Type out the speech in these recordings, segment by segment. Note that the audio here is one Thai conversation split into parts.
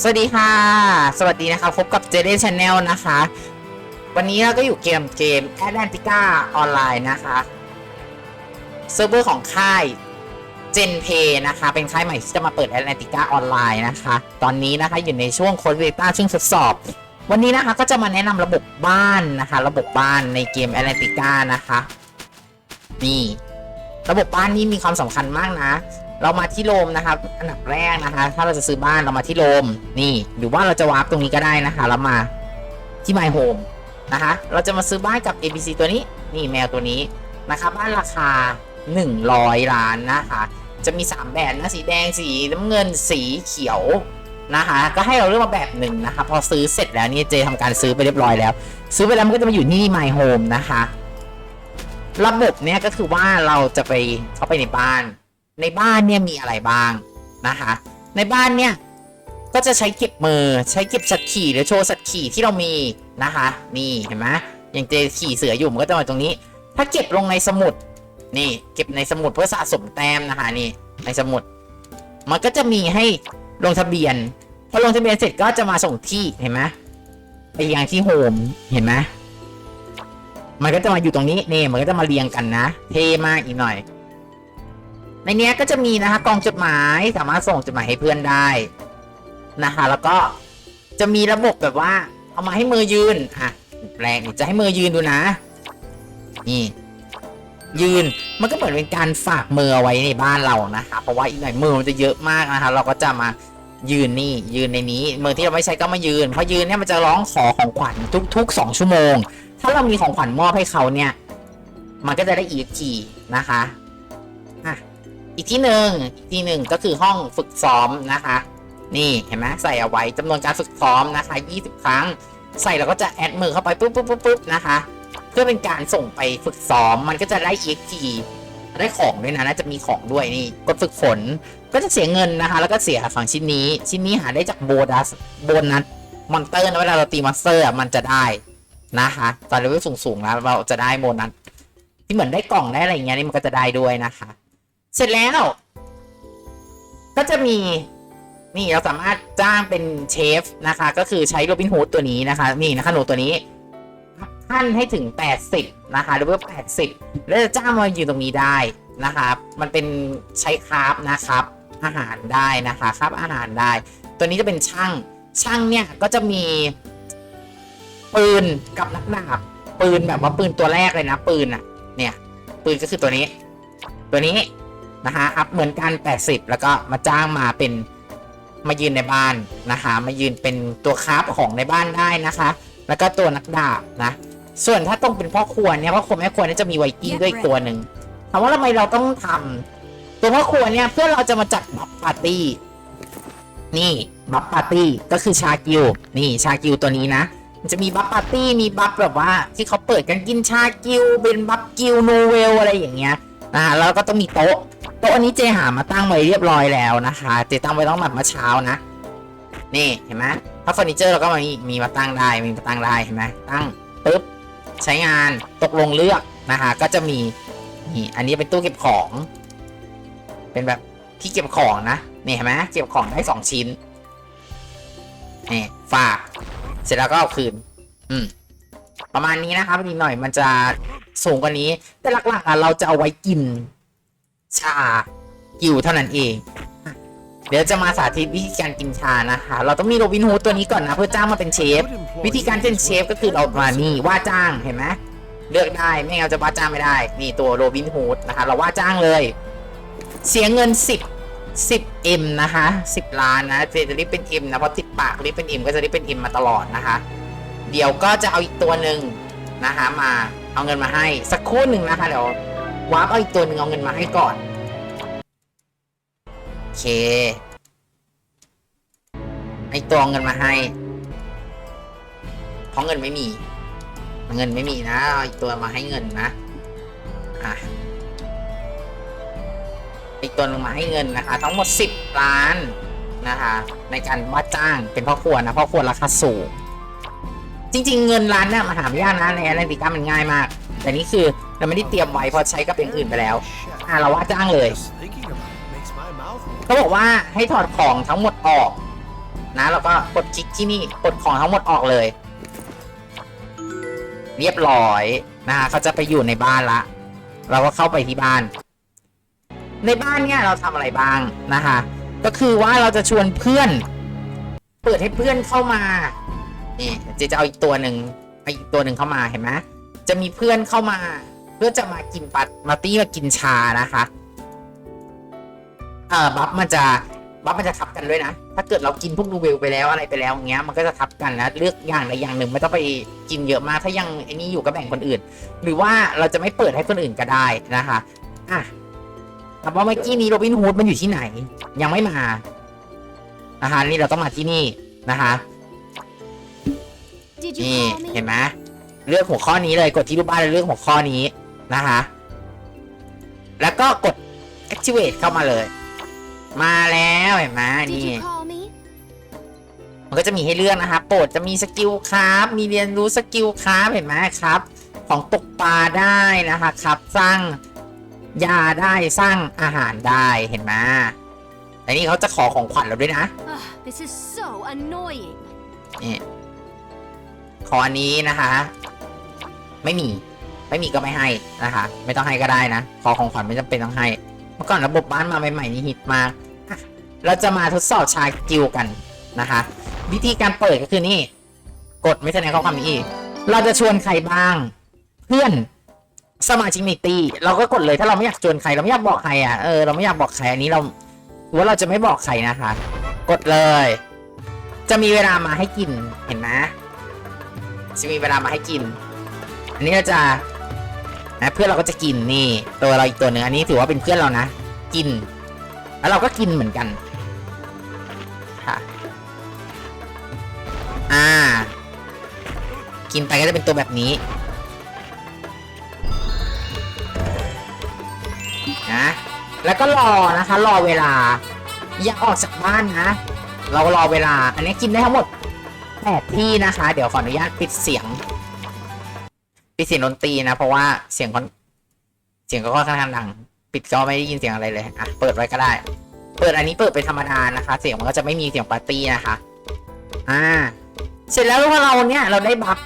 สวัสดีค่ะ สวัสดีนะคะพบกับเจเดช n แนลนะคะ วันนี้เราก็อยู่เกมเกม Atlantica ออนไลน์นะคะเซิร์ฟเวอร์ของค่าย GenPay นะคะ เป็นค่ายใหม่ที่จะมาเปิด Atlantica ออนไลน์นะคะ ตอนนี้นะคะอยู่ในช่วงโค้ดเบต้าช่วงทดสอบ วันนี้นะคะก็จะมาแนะนำระบบบ้านนะคะ ระบบบ้านในเกม Atlantica นะคะ นี่ ระบบบ้านนี้มีความสำคัญมากนะ เรามาที่โรมนะครับ อันดับแรกนะคะ ถ้าเราจะซื้อบ้านเรามาที่โรมนี่หรือว่าเราจะวาร์ปตรงนี้ก็ได้นะคะแล้วมาที่ My Home นะคะเราจะมาซื้อบ้านกับ ABC ตัวนี้นี่แมวตัวนี้นะคะบ้านราคา 100 ล้านนะคะ จะมี 3 แบบนะสีแดงสีน้ำเงินสีเขียวนะคะก็ให้เราเลือกมาแบบหนึ่งนะคะพอซื้อเสร็จแล้วนี่เจทำการซื้อไปเรียบร้อยแล้ว ซื้อไปแล้วมันก็จะมาอยู่ที่ My Home นะคะ ระบบเนี่ยก็คือว่าเราจะไปเข้าไปในบ้าน ในบ้านเนี่ยมีอะไรบ้างนะคะ ในบ้านเนี่ยก็จะใช้เก็บมือใช้เก็บสัตว์ขี่หรือโชว์สัตว์ขี่ที่เรามีนะคะนี่เห็นไหมอย่างเจขี่เสืออยู่มันก็จะมาตรงนี้ ถ้าเก็บลงในสมุดนี่ เก็บในสมุดเพื่อสะสมแต้มนะคะนี่ในสมุด มันก็จะมีให้ลงทะเบียนพอลงทะเบียนเสร็จก็จะมาส่งที่เห็นไหมไปยังที่โฮมเห็นไหมมันก็จะมาอยู่ตรงนี้นี่มันก็จะมาเรียงกันนะ เท่มากอีกหน่อย ในเนี้ยก็จะมีนะคะกองจดหมายสามารถส่งจดหมายให้เพื่อนได้นะคะแล้วก็จะมีระบบแบบว่าเอามาให้มือยืนอะแปลงจะให้มือยืนดูนะ นี่ ยืนมันก็เหมือนเป็นการฝากมือเอาไว้ในบ้านเรานะคะเพราะว่าอีกหน่อยมือมันจะเยอะมากนะคะ เราก็จะมายืนนี่ยืนในนี้มือที่เราไม่ใช้ก็มายืนเพราะยืนเนี่ยมันจะร้องขอของขวัญทุกๆสองชั่วโมง ถ้าเรามีของขวัญมอบให้เขาเนี่ย มันก็จะได้อีกทีนะคะอะ อีกที่หนึ่งอีกที่หนึ่งก็คือห้องฝึกซ้อมนะคะ นี่เห็นไหมใส่เอาไว้จำนวนการฝึกซ้อมนะคะ 20 ครั้ง ใส่แล้วก็จะแอดมือเข้าไปปุ๊บปุ๊บปุ๊บปุ๊บนะคะ เพื่อเป็นการส่งไปฝึกซ้อมมันก็จะได้ EXP ได้ของด้วยนะน่าจะมีของด้วยนี่กดฝึกฝนก็จะเสียเงินนะคะ แล้วก็เสียฝั่งชิ้นนี้ ชิ้นนี้หาได้จากโบนัสโบนัสมอนเตอร์นะเวลาเราตีมอนสเตอร์มันจะได้นะคะตอนเลเวลสูงๆแล้วเราจะได้โบนัสที่เหมือนได้กล่องได้อะไรอย่างเงี้ยนี่มันก็จะได้ด้วยนะคะ เสร็จแล้ว ก็จะมีนี่เราสามารถจ้างเป็นเชฟนะคะ ก็คือใช้โรบินฮูดตัวนี้นะคะนี่นะคะหนูตัวนี้ขั้นให้ถึง 80 นะคะหรือว่า80 แล้วจะจ้างมาอยู่ตรงนี้ได้นะคะมันเป็นใช้คราฟนะครับ อาหารได้นะคะคราฟอาหารได้ ตัวนี้จะเป็นช่างช่างเนี่ยก็จะมีปืนกับนักดาบปืนแบบว่าปืนตัวแรกเลยนะปืนอะเนี่ยปืนก็คือตัวนี้ ตัวนี้ นะคะอัพเหมือนกัน 80 แล้วก็มาจ้างมาเป็นมายืนในบ้านนะคะมายืนเป็นตัวคราฟของในบ้านได้นะคะ แล้วก็ตัวนักดาบนะ ส่วนถ้าต้องเป็นพ่อครัวเนี่ยพ่อครัวแม่ครัวเนี่ยจะมีไวกิ้งด้วยอีกตัวหนึ่งถามว่าทำไมเราต้องทำตัวพ่อครัวเนี่ยเพื่อเราจะมาจัดบัฟปาร์ตี้นี่บัฟปาร์ตี้ก็คือชากิวนี่ชากิวตัวนี้นะมันจะมีบัฟปาร์ตี้มีบัฟแบบว่าที่เขาเปิดกันกินชากิวเป็นบัฟกิวโนเวลอะไรอย่างเงี้ย อ่าแล้วก็ต้องมีโต๊ะ โต๊ะอันนี้เจหามาตั้งไว้เรียบร้อยแล้วนะคะ เจตั้งไว้ต้องแบบเมื่อเช้านะ นี่เห็นไหมถ้าเฟอร์นิเจอร์เราก็มีมีมาตั้งได้ มีมาตั้งได้เห็นไหมตั้งปุ๊บใช้งานตกลงเลือกนะคะ ก็จะมีนี่อันนี้เป็นตู้เก็บของ เป็นแบบที่เก็บของนะนี่เห็นไหมเก็บของได้สองชิ้นนี่ฝาก เสร็จแล้วก็เอาคืน อืมประมาณนี้นะครับอีกหน่อยมันจะ สูงกว่านี้ แต่หลักๆอะเราจะเอาไว้กิน ชากิวเท่านั้นเอง เดี๋ยวจะมาสาธิตวิธีการกินชานะคะ เราต้องมีโรบินฮูดตัวนี้ก่อนนะเพื่อจ้างมาเป็นเชฟ วิธีการเป็นเชฟก็คือเรามานี่ว่าจ้างเห็นไหมเลือกได้ไม่งั้นเราจะว่าจ้างไม่ได้ นี่ตัวโรบินฮูดนะคะ เราว่าจ้างเลย เสียเงิน 10 10 M นะคะ 10 ล้านนะเจะรียกเป็น M นะเพราะติดปากรียกเป็น M ก็จะรียกเป็น M มาตลอดนะคะ เดี๋ยวก็จะเอาอีกตัวหนึ่งนะคะมา เอาเงินมาให้ สักครู่หนึ่งนะคะเดี๋ยววาร์ปเอาอีกตัวหนึ่งเอาเงินมาให้ก่อน โอเคไอตัวเอาเงินมาให้เพราะเงินไม่มี เงินไม่มีนะเอาอีกตัวมาให้เงินนะอะอีกตัวหนึงมาให้เงินนะคะ ทั้งหมดสิบล้านนะคะ ในการว่าจ้างเป็นพ่อครัวนะพ่อครัวราคาสูง จริง ๆ เงินร้านเนี่ยมาหาไม่ยากนะในแอตแลนติกามันง่ายมาก แต่นี่คือเราไม่ได้เตรียมไว้พอใช้กับอย่างอื่นไปแล้วอะเราว่าจ้างเลยเขาบอกว่าให้ถอดของทั้งหมดออก นะแล้วก็กดคลิกที่นี่กดของทั้งหมดออกเลย เรียบร้อยนะคะเขาจะไปอยู่ในบ้านละ เราก็เข้าไปที่บ้าน ในบ้านเนี่ยเราทำอะไรบ้างนะคะก็คือว่าเราจะชวนเพื่อน เปิดให้เพื่อนเข้ามา นี่เจจะเอาอีกตัวหนึ่งเอาอีกตัวหนึ่งเข้ามาเห็นไหมจะมีเพื่อนเข้ามา เพื่อจะมากินปัดมาตี้มากินชานะคะเอ่อบัฟมันจะบัฟมันจะทับกันด้วยนะ ถ้าเกิดเรากินพวกนูเวลไปแล้วอะไรไปแล้วอย่างเงี้ย มันก็จะทับกันนะเลือกอย่างใดอย่างหนึ่งไม่ต้องไปกินเยอะมาก ถ้ายังไอ้นี่อยู่ก็แบ่งคนอื่น หรือว่าเราจะไม่เปิดให้คนอื่นก็ได้นะคะอะถามว่าเมื่อกี้นี้โรบินฮูดมันอยู่ที่ไหน ยังไม่มานะคะนี่เราต้องมาที่นี่นะคะ Did you นี่ call me? เห็นไหมเลือกหัวข้อนี้เลยกดที่รูปบ้านแล้วเลือกหัวข้อนี้นะคะแล้วก็กด activate เข้ามาเลย มาแล้วเห็นไหม Did นี่ you call me? มันก็จะมีให้เลือกนะคะโปรดจะมีสกิลครับมีเรียนรู้สกิลครับเห็นไหมครับ ของตกปลาได้นะคะครับ สร้างยาได้สร้างอาหารได้เห็นไหมแต่นี่เขาจะขอของขวัญเราด้วยนะ Ugh, this is so annoying. นี่ ขออันนี้นะคะ ไม่มี ไม่มีก็ไม่ให้นะคะ ไม่ต้องให้ก็ได้นะ ขอของขวัญไม่จำเป็นต้องให้ เมื่อก่อนระบบบ้านมาใหม่ๆนี่ฮิตมาก เราจะมาทดสอบชากิลกันนะคะ วิธีการเปิดก็คือนี่ กดไม่แสดงข้อความนี้อีกเราจะชวนใครบ้าง เพื่อนสมาชิกในตีเราก็กดเลยถ้าเราไม่อยากชวนใครเราไม่อยากบอกใครอะเออเราไม่อยากบอกใครอันนี้เราว่าเราจะไม่บอกใครนะคะ กดเลย จะมีเวลามาให้กินเห็นไหม จะมีเวลามาให้กิน อันนี้เราจะนะเพื่อนเราก็จะกินนี่ ตัวเราอีกตัวหนึ่งอันนี้ถือว่าเป็นเพื่อนเรานะ กิน แล้วเราก็กินเหมือนกันค่ะอ่า กินไปก็จะเป็นตัวแบบนี้นะแล้วก็รอนะคะ รอเวลา อย่าออกจากบ้านนะ เรารอเวลา อันนี้กินได้ทั้งหมด แปดที่นะคะ เดี๋ยวขออนุญาตปิดเสียงปิดเสียงดนตรีนะ เพราะว่าเสียงคอนเสียงก็ค่อนข้างดัง ปิดก็ไม่ได้ยินเสียงอะไรเลยอะเปิดไว้ก็ได้ เปิดอันนี้เปิดเป็นธรรมดานะคะ เสียงมันก็จะไม่มีเสียงปาร์ตี้นะคะ อ่า เสร็จแล้วพอเราเนี่ยเราได้บัฟ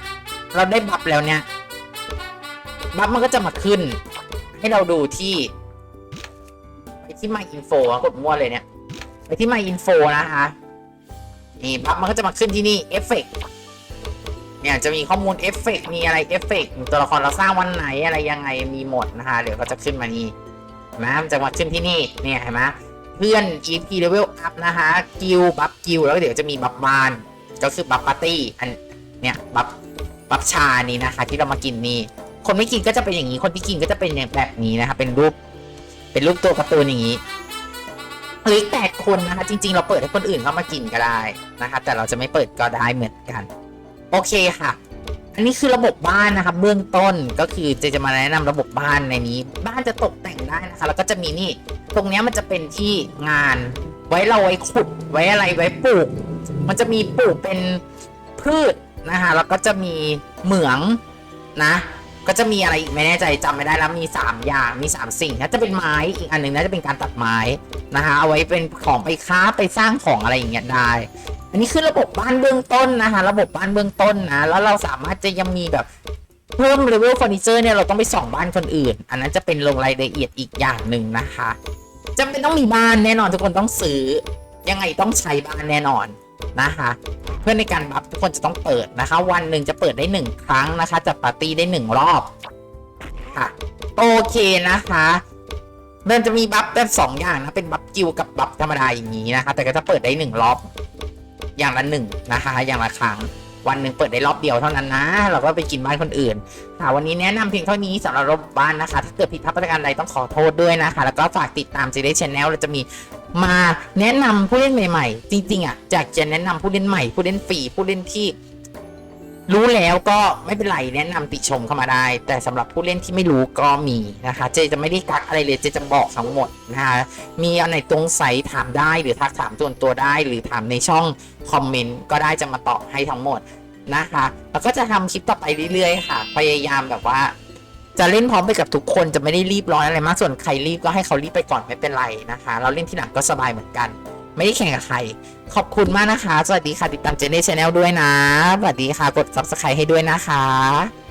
เราได้บัฟแล้วเนี่ยบัฟมันก็จะมาขึ้น ให้เราดูที่ไปที่ My Info กดมั่วเลยเนี่ย ไปที่ My Info นะคะ นี่บัฟมันก็จะมาขึ้นที่นี่เอฟเฟกเนี่ยจะมีข้อมูลเอฟเฟกมีอะไรเอฟเฟกตัวละครเราสร้างวันไหนอะไรยังไงมีหมดนะคะ เดี๋ยวก็จะขึ้นมานี่นไหมมันจะมาขึ้นที่นี่เนี่ยเห็นไหมเพื่อน EP level up นะคะกิลบัฟกิลแล้วเดี๋ยวจะมีบัฟบานก็คือบัฟปาร์ตี้อันเนี่ยบัฟบัฟชานี่นะคะ ที่เรามากินนี่คนไม่กินก็จะเป็นอย่างนี้คนที่กินก็จะเป็นอย่างแบบนี้นะคะเป็นรูปเป็นรูปตัวการ์ตูนอย่างนี้ หรือแปดคนนะคะ จริง ๆ เราเปิดให้คนอื่นเข้ามากินก็ได้นะคะ แต่เราจะไม่เปิดก็ได้เหมือนกัน โอเคค่ะ อันนี้คือระบบบ้านนะคะเบื้องต้นก็คือเจจะมาแนะนำระบบบ้านในนี้ บ้านจะตกแต่งได้นะคะ แล้วก็จะมีนี่ ตรงนี้มันจะเป็นที่งานไว้เราไว้ขุดไว้อะไรไว้ปลูก มันจะมีปลูกเป็นพืชนะคะแล้วก็จะมีเหมืองนะ ก็จะมีอะไรอีกไม่แน่ใจจำไม่ได้แล้วมี 3 อย่างมี 3 สิ่งน่าจะเป็นไม้อีกอันหนึ่งน่าจะเป็นการตัดไม้นะคะเอาไว้เป็นของไปค้าไปสร้างของอะไรอย่างเงี้ยได้ อันนี้คือระบบบ้านเบื้องต้นนะคะระบบบ้านเบื้องต้นนะแล้วเราสามารถจะยังมีแบบเพิ่มเลเวลเฟอร์นิเจอร์เนี่ยเราต้องไปส่องบ้านคนอื่น อันนั้นจะเป็นลงรายละเอียดอีกอย่างหนึ่งนะคะจำเป็นต้องมีบ้านแน่นอนทุกคนต้องซื้อยังไงต้องใช้บ้านแน่นอน นะคะ เพื่อในการบัฟทุกคนจะต้องเปิดนะคะ วันหนึ่งจะเปิดได้หนึ่งครั้งนะคะจัดปาร์ตี้ได้หนึ่งรอบค่ะโอเคนะคะมันจะมีบัฟแบบสองอย่างนะ เป็นบัฟกิวกับบัฟธรรมดาอย่างนี้นะคะ แต่ก็จะเปิดได้หนึ่งรอบ อย่างละหนึ่งนะคะ อย่างละครั้ง วันหนึ่งเปิดได้รอบเดียวเท่านั้นนะ เราก็ไปกินบ้านคนอื่น ค่ะวันนี้แนะนำเพียงเท่านี้สำหรับรบบ้านนะคะ ถ้าเกิดผิดพลาดประการใดต้องขอโทษด้วยนะคะ แล้วก็ฝากติดตามซีรีส์ชแนลเราจะมี มาแนะนำผู้เล่นใหม่ๆ จริง ๆอะอยากจะแนะนำผู้เล่นใหม่ ผู้เล่นฟรีผู้เล่นที่ รู้แล้วก็ไม่เป็นไรแนะนำติชมเข้ามาได้ แต่สำหรับผู้เล่นที่ไม่รู้ก็มีนะคะ เจจะไม่ได้กักอะไรเลยเจจะบอกทั้งหมดนะคะมีอันไหนตรงใสถามได้หรือทักถามส่วนตัวได้ หรือถามในช่องคอมเมนต์ก็ได้จะมาตอบให้ทั้งหมดนะคะ แล้วก็จะทำคลิปต่อไปเรื่อยๆ ค่ะ พยายามแบบว่า จะเล่นพร้อมไปกับทุกคนจะไม่ได้รีบร้อนอะไรมาก ส่วนใครรีบก็ให้เขารีบไปก่อนไม่เป็นไรนะคะ เราเล่นที่หลังก็สบายเหมือนกัน ไม่ได้แข่งกับใคร ขอบคุณมากนะคะ สวัสดีค่ะ ติดตามเจเน่ชาแนลด้วยนะ สวัสดีค่ะ กด subscribe ให้ด้วยนะคะ